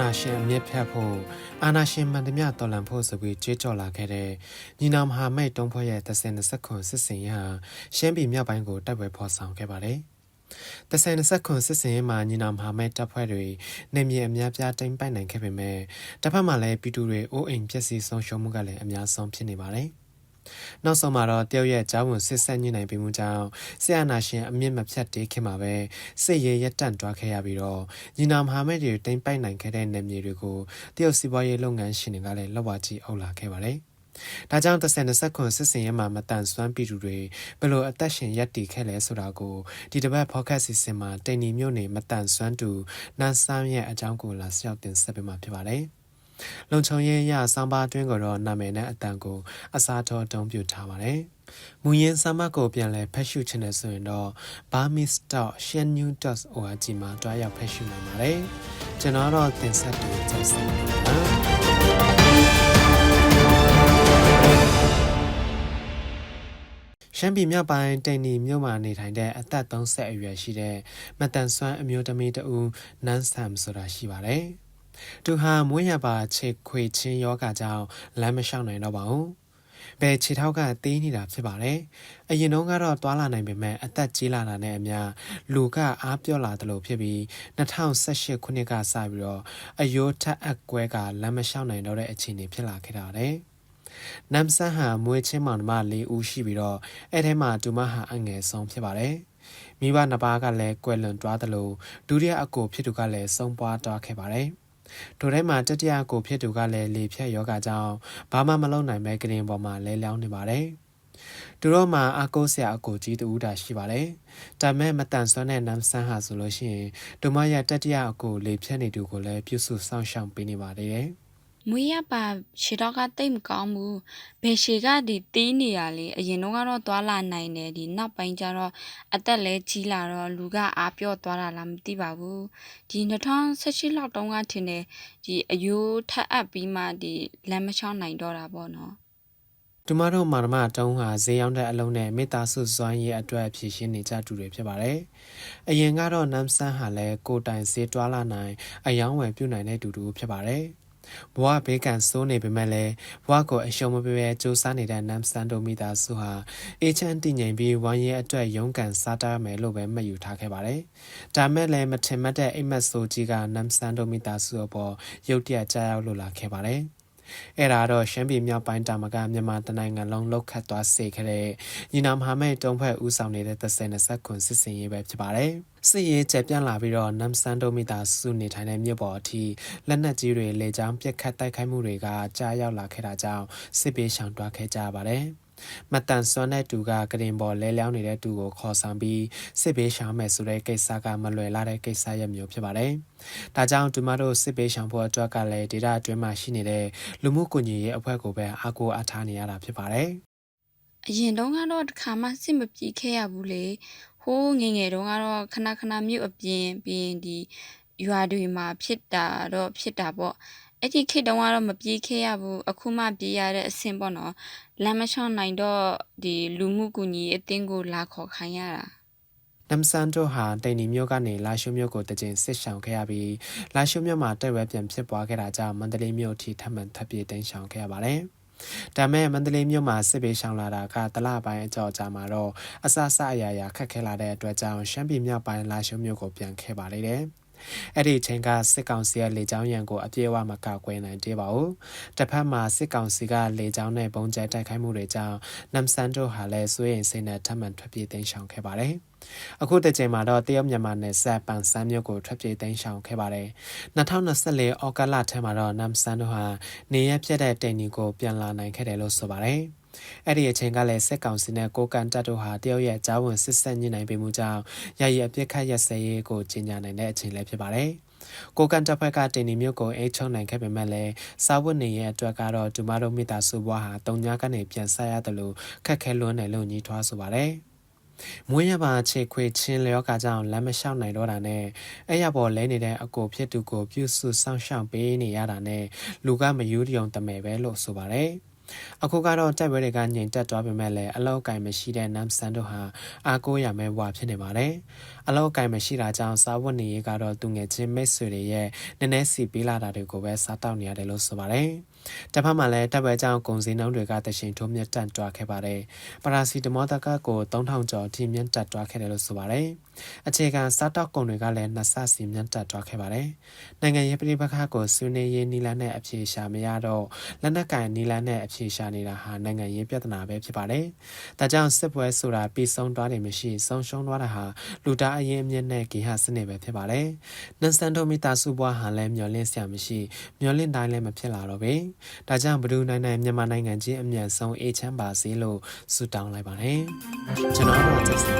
နာရှင်အမြင့်ဖြတ်ဖို့အာနာရှင်မှန်သမျှတော်လန်ဖို့ဆိုပြီးကြွေးကြော်လာခဲ့တဲ့ညီနောင်မဟာမိတ်တုံးဖွဲ့ရဲ့30ခွန်စစ်စင်ရရှမ်းပြည်မြောက်ပိုင်းကိုတိုက်ပွဲဖော်ဆောင်ခဲ့ပါတယ်။30ခွန်စစ်စင်ရမှာညီနောင်မဟာမိတ်တပ်ဖွဲ့တွေနေမြေအများပြားတိမ့်ပိုက်နိုင်ခဲ့ပေမဲ့တစ်ဖက်မှာလည်းပြည်သူတွေအိုးအိမ်ပျက်စီးဆုံးရှုံးမှုကလည်းအများဆုံးဖြစ်နေပါတယ်။ နောက်ဆုံးမှာတော့တယောက်ရဲ့ကြားဝင်ဆစ်ဆက်ညှိနှိုင်းပြီးမှုကြောင့်ဆရာနာရှင်အမြင့်မဖြတ်တေးခင်မှာပဲစစ်ရေးရက်တန့်တွားခဲ့ရပြီးတော့ညီနာမဟာမိတ်တွေတိမ့်ပိုက်နိုင်ခဲ့တဲ့နေမြေတွေကိုတရုတ်စီးပွားရေးလုပ်ငန်းရှင်တွေကလည်းလက်ဝါးကြီးအုပ်လာခဲ့ပါတယ်။ဒါကြောင့်30ခွန်စစ်စင်ရဲမှာမတန်ဆွမ်းပြည်သူတွေဘလို့အသက်ရှင်ရက်တည်ခဲ့လဲဆိုတာကိုဒီတစ်ပတ် podcast စီစဉ်မှာတိန်နီမျိုးနေမတန်ဆွမ်းသူနန်းဆန်းရဲ့အကြောင်းကိုလာဆောက်တင်ဆက်ပေးမှာဖြစ်ပါတယ်။ လုံခြုံရေးရဆောင်းပါအတွင်းကိုတော့နာမည်နဲ့အတန်ကိုအစားထိုးတုံးပြထားပါတယ်။မူရင်းစာမတ်ကိုပြန်လဲဖက်ရှုချင်တယ်ဆိုရင်တော့ burmese.shannew.org မှာတွားရောက်ဖက်ရှုနိုင်ပါတယ်။ကျွန်တော်တော့တင်ဆက်တူကြဆက်နေပါရှမ်းပြည်မြောက်ပိုင်းတိန်နီမြို့မှာနေထိုင်တဲ့အသက်30အရွယ်ရှိတဲ့မတန်ဆွမ်းအမျိုးသမီးတဦးနန်းဆမ်ဆိုတာရှိပါတယ်။ သူဟာမွေးရပါခြေခွေချင်းယောဂကြောင့်လမ်းမလျှောက်နိုင်တော့ပါဘူး။ဘယ်ခြေထောက်ကသေးနေတာဖြစ်ပါတယ်။အရင်တုန်းကတော့တွာလာနိုင်ပေမဲ့အသက်ကြီးလာတာနဲ့အမျှလူကအားပြော့လာတယ်လို့ဖြစ်ပြီး2018ခုနှစ်ကစပြီးတော့အယိုးထက်အကွဲကလမ်းမလျှောက်နိုင်တော့တဲ့အခြေအနေဖြစ်လာခဲ့တာတဲ့။နမ်ဆန်ဟာမွေးချင်းမောင်နှမ၄ဦးရှိပြီးတော့အဲ့ထဲမှာတူမဟာအငယ်ဆုံးဖြစ်ပါတယ်။မိဘနှစ်ပါးကလည်းကွယ်လွန်သွားတယ်လို့ဒုတိယအကိုဖြစ်သူကလည်းဆုံးပွားသွားခဲ့ပါတယ်။ ဒိုထဲမှာတတိယကိုဖြစ်သူကလည်းလေဖြတ်ယောဂကြောင့်ဘာမှမလုပ်နိုင်ပဲကရင်ပေါ်မှာလဲလျောင်းနေပါတယ်သူတို့မှာအကိုဆရာအကိုကြီးတူဦးတာရှိပါတယ်။ဒါမဲ့မတန်ဆွမ်းတဲ့နမ်ဆန်းဟာဆိုလို့ရှိရင်ဒုမရတတိယအကိုလေဖြတ်နေသူကိုလည်းပြုစုစောင့်ရှောက်ပေးနေပါတယ်။ မွေးရပါခြေတော့ကတိတ်မကောင်းဘူးဘယ်ရှေကဒီတီးနေရလေအရင်တော့ကတော့သွာလာနိုင်တယ်ဒီနောက်ပိုင်းကျတော့အသက်လဲကြီးလာတော့လူကအားပြော့သွားတာလားမသိပါဘူးဒီ2018လောက်တုန်းကထင်တယ်ဒီအယိုးထပ်အပ်ပြီးမှဒီလမ်းမချောင်းနိုင်တော့တာပေါ့နော်ကျမတို့မာရမတုံးဟာဈေးရောက်တဲ့အလုံးနဲ့မေတ္တာဆုစွမ်းရေးအတွက်ဖြည့်ရှင်းနေကြသူတွေဖြစ်ပါတယ်။အရင်ကတော့နမ်ဆန်ဟာလည်းကိုတိုင်ဈေးတွားလာနိုင်အယောင်းဝယ်ပြုနိုင်တဲ့တူတူဖြစ်ပါတယ်။ ဘဝဘေးကံဆိုးနေပေမဲ့လည်းဘဝကိုအရှုံးမပေးဘဲစူးစမ်းနေတဲ့နမ်စတန်တိုမီတာစုဟာအေချန်တည်ငြိမ်ပြီးဝမ်းရဲအတွက်ရုန်းကန်စားတာမယ်လို့ပဲမှတ်ယူထားခဲ့ပါတယ်။ဒါမဲ့လည်းမထင်မှတ်တဲ့အိမ်မက်ဆိုးကြီးကနမ်စတန်တိုမီတာစုအပေါ်ရုတ်တရက်ကြားရောက်လို့လာခဲ့ပါတယ်။ အဲ့ဒါတော့ရှမ်းပြည်မြောက်ပိုင်းတာမကမြန်မာတနိုင်ငံလုံးလောက်ခတ်သွားစေခဲ့တဲ့ညီနောင်မဟာမိတ်တုံးဖွဲ့ဦးဆောင်နေတဲ့30ခွန်စစ်စင်ရေးပဲဖြစ်ပါတယ်။စစ်ရေးကျပြန့်လာပြီးတော့နမ်ဆန်ဒိုမီတာစုနေထိုင်တဲ့မြို့ပေါ်အထိလက်နက်ကြီးတွေလေကြောင်းပစ်ခတ်တိုက်ခိုက်မှုတွေကကြားရောက်လာခဲ့တာကြောင့်စစ်ပေးရှောင်တွားခဲ့ကြပါတယ်။ မတန်စွမ်းတဲ့သူကကရင်ပေါ်လဲလျောင်းနေတဲ့သူကိုခေါ်ဆောင်ပြီးစစ်ဘေးရှောင်မယ်ဆိုတဲ့ကိစ္စကမလွယ်လာတဲ့ကိစ္စရမျိုးဖြစ်ပါတယ်။ဒါကြောင့်သူမတို့စစ်ဘေးရှောင်ဖို့အတွက်ကလည်းဒေတာအတွင်းမှာရှိနေတဲ့လူမှုကွန်ရက်ရဲ့အဖွဲ့ကိုပဲအားကိုးအားထားနေရတာဖြစ်ပါတယ်။အရင်တုန်းကတော့တခါမှစစ်မပြေခဲ့ရဘူးလေ။ဟိုးငငယ်တုန်းကတော့ခဏခဏမြို့အပြင်ပြီးရင်ဒီရွာတွေမှာဖြစ်တာတော့ဖြစ်တာပေါ့ အဲ့ဒီခေတ်တုန်းကတော့မပြေးခဲ့ရဘူးအခုမှပြေးရတဲ့အဆင့်ပေါ့နော်လမ်းမလျှောက်နိုင်တော့ဒီလူမှုကူညီအသင်းကိုလာခေါ်ခိုင်းရတာနမ်ဆန်တို့ဟာတိန်နီမြို့ကနေလာရှိုးမြို့ကိုတကြင်စစ်ဆောင်ခဲ့ရပြီးလာရှိုးမြို့မှာတိုက်ပွဲပြန်ဖြစ်ပွားခဲ့တာကြောင့်မန္တလေးမြို့ထိထပ်မံထပ်ပြေးတိန်ဆောင်ခဲ့ရပါတယ်။ဒါမဲ့မန္တလေးမြို့မှာစစ်ပေးရှောင်လာတာကတလပိုင်းအကြောကြာမှာတော့အဆအဆအရာရာခက်ခဲလာတဲ့အတွက်ကြောင့်ရှမ်းပြည်မြောက်ပိုင်းလာရှိုးမြို့ကိုပြန်ခဲ့ပါလေတယ်။ အဲ့ဒီချိန်ကစစ်ကောင်စီရဲ့လေကြောင်းရန်ကိုအပြည့်အဝမကောက်ကွယ်နိုင်သေးပါဘူးတစ်ဖက်မှာစစ်ကောင်စီကလေကြောင်းနဲ့ပုံကျဲတိုက်ခိုက်မှုတွေကြောင့်နမ်ဆန်တို့ဟာလည်းစိုးရိမ်စိတ်နဲ့ထပ်မံထွက်ပြေးသိမ်းရှောင်ခဲ့ပါတယ်အခုတစ်ချိန်မှာတော့တရုတ်မြန်မာနယ်စပ်ပန်ဆန်းမြို့ကိုထွက်ပြေးသိမ်းရှောင်ခဲ့ပါတယ်2024ဩဂတ်လထဲမှာတော့နမ်ဆန်တို့ဟာနေရပြတ်တဲ့တင်နီကိုပြန်လာနိုင်ခဲ့တယ်လို့ဆိုပါတယ် အဲ့ဒီအချိန်ကလည်းစစ်ကောင်စီနဲ့ကိုကန်တပ်တို့ဟာတရုတ်ရဲ့ကြားဝင်စစ်ဆက်ညှိနှိုင်းပေးမှုကြောင့်ရည်ရအပြစ်ခတ်ရစရေးကိုကြီးညာနိုင်တဲ့အချိန်လည်းဖြစ်ပါတယ်။ကိုကန်တပ်ဖွဲ့ကတင်နီမျိုးကိုအိတ်ချုံနိုင်ခဲ့ပေမဲ့လည်းစားဝတ်နေရဲ့အတွက်ကတော့ဒူမာတို့မိသားစုဘွားဟာတုံညာကနေပြန်ဆက်ရတယ်လို့ခက်ခဲလွန်းတယ်လို့ညီထွားဆိုပါတယ်။မွေးရပါချေခွေချင်းလျောကကြောင့်လမ်းမလျှောက်နိုင်တော့တာနဲ့အဲ့ရပေါ်လဲနေတဲ့အကိုဖြစ်သူကိုပြုစုစောင့်ရှောက်ပေးနေရတာနဲ့လူကမယူတယုံတမယ်ပဲလို့ဆိုပါတယ်။ အခုကတော့တိုက်ပွဲတွေကငြိမ်သက်သွားပေမဲ့လည်းအလောက်အကင်မရှိတဲ့နမ်ဆန်တို့ဟာအားကိုးရမယ့်ဝါဖြစ်နေပါတယ်။အလောက်အကင်မရှိတာကြောင့်စားဝတ်နေရေးကတော့သူငယ်ချင်းမိတ်ဆွေတွေရဲ့နည်းနည်းစီပေးလာတာတွေကိုပဲစားတောက်နေရတယ်လို့ဆိုပါတယ်။တစ်ဖက်မှာလည်းတပ်ပွဲကြောင့်ကုန်စည်နှုန်းတွေကတရှင်ထိုးမြင့်တက်တွားခဲ့ပါတယ်။ပရာစီတမောတကကို3000ကျော်ထိမြင့်တက်တွားခဲ့တယ်လို့ဆိုပါတယ်။အခြေခံစားတောက်ကုန်တွေကလည်းနှစ်ဆစီမြင့်တက်တွားခဲ့ပါတယ်။နိုင်ငံရေးပြည်ပခါကိုဆွေးနွေးရေးနီလန်းနဲ့အပြေရှာမရတော့လက်နက်ကင်နီလန်းနဲ့အပြေရှာနေတာဟာနိုင်ငံရေးပြဿနာပဲဖြစ်ပါတယ်။ဒါကြောင့်စစ်ပွဲဆိုတာပြီးဆုံးသွားတယ်မရှိဆုံးရှုံးသွားတာဟာလူသားအရင်အမြင့်နဲ့ဂေဟစနစ်ပဲဖြစ်ပါတယ်။နန်စန်တိုမီတာစုဘွားဟာလည်းမျောလင့်ဆရာမရှိမျောလင့်တိုင်းလည်းမဖြစ်လာတော့ဘူး။ဒါကြောင့်ဘဒူနိုင်နိုင်မြန်မာနိုင်ငံချင်းအမြန်ဆုံးအေးချမ်းပါစေလို့ဆုတောင်းလိုက်ပါတယ်။ကျွန်တော်တို့ကသက်ဆိုင်ပါ